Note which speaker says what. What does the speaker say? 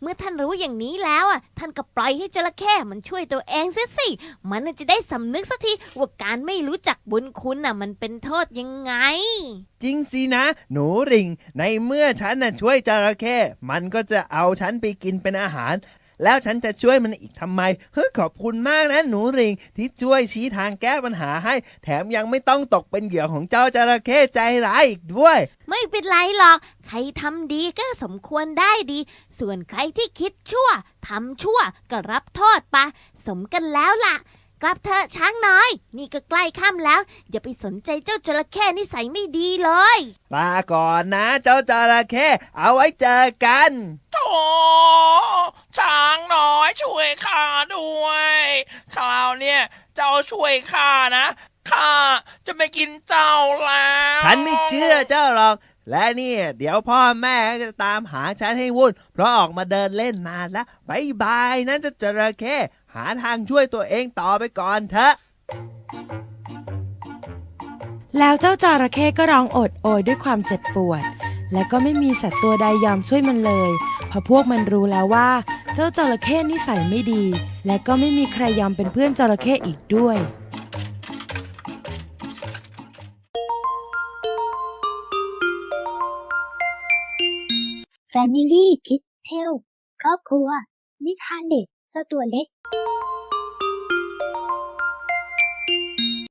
Speaker 1: เมื่อท่านรู้อย่างนี้แล้วอะ ท่านก็ปล่อยให้จระเข้มันช่วยตัวเองเสียสิ มันน่ะจะได้สำนึกสักทีว่าการไม่รู้จักบุญคุณน่ะ มันเป็นโทษยังไง
Speaker 2: จริงสินะ หนูริง ในเมื่อฉันน่ะช่วยจระเข้มันก็จะเอาฉันไปกินเป็นอาหาร แล้วฉันจะช่วยมันอีกทำไม เฮ้ยขอบคุณมากนะหนูริง ที่ช่วยชี้ทางแก้ปัญหาให้ แถมยังไม่ต้องตกเป็นเหยื่อของเจ้าจระเข้ใจร้ายอีกด้วย
Speaker 1: ไม่เป็นไรหรอก ใครทำดีก็สมควรได้ดี ส่วนใครที่คิดชั่วทำชั่วก็รับโทษปะสมกันแล้วล่ะ กลับเถอะช้างน้อย นี่ก็ใกล้ค่ำแล้ว อย่าไปสนใจเจ้าจระเข้นิสัยไม่ดีเลย
Speaker 2: ลาก่อนนะ เจ้าจระเข้เอาไว้เจอกัน
Speaker 3: โถช้างน้อยช่วยข้าด้วย คราวเนี่ยเจ้าช่วยข้านะข้าจะไม่กินเจ้าแล้ว
Speaker 2: ฉันไม่เชื่อเจ้าหรอก และเนี่ยเดี๋ยวพ่อแม่ก็จะตามหาฉันให้วุ่น เพราะออกมาเดินเล่นนานแล้วบายบายนะเจ้าจระเข้หาทางช่วยตัวเองต่อไปก่อนเถอะ
Speaker 4: แล้วเจ้าจระเข้ก็ร้องโอดโอยด้วยความเจ็บปวด และก็ไม่มีสัตว์ตัวใดยอมช่วยมันเลย เพราะพวกมันรู้แล้วว่า เจ้าจระเข้นิสัยไม่ดี และก็ไม่มีใครยอมเป็นเพื่อนจระเข้อีกด้วย
Speaker 5: Family Kids Tale ครอบครัว นิทานเด็กเจ้าตัวเล็ก